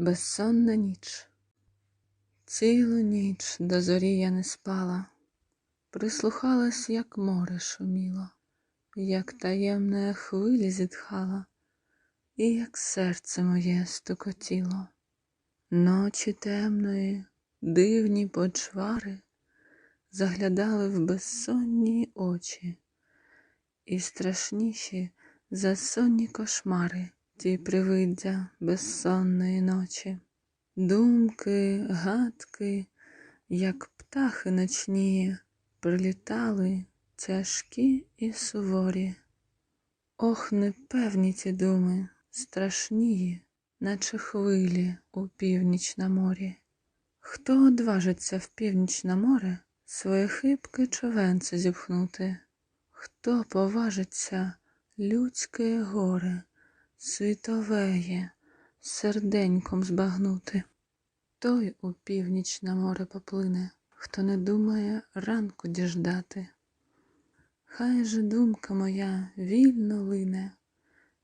Безсонна ніч. Цілу ніч до зорі я не спала, прислухалась, як море шуміло, як таємне хвилі зітхала, і як серце моє стукотіло. Ночі темної, дивні почвари заглядали в безсонні очі, і страшніші за сонні кошмари ті привиддя безсонної ночі. Думки, гадки, як птахи ночні, прилітали тяжкі і суворі. Ох, непевні ті думи, страшнії, наче хвилі у північ на морі. Хто одважиться в північ на море своє хибке човенце зіпхнути? Хто поважиться людське горе, світовеє, серденьком збагнути? Той у північ на море поплине, хто не думає ранку діждати. Хай же думка моя вільно лине,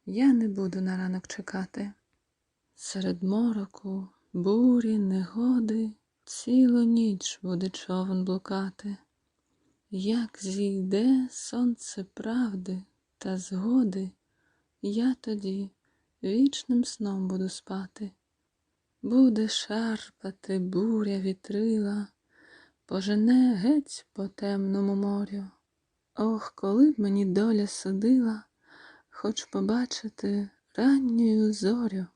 я не буду на ранок чекати. Серед мороку, бурі, негоди, цілу ніч буде човен блукати. Як зійде сонце правди та згоди, я тоді вічним сном буду спати. Буде шарпати буря вітрила, пожене геть по темному морю. Ох, коли б мені доля судила, хоч побачити раннюю зорю.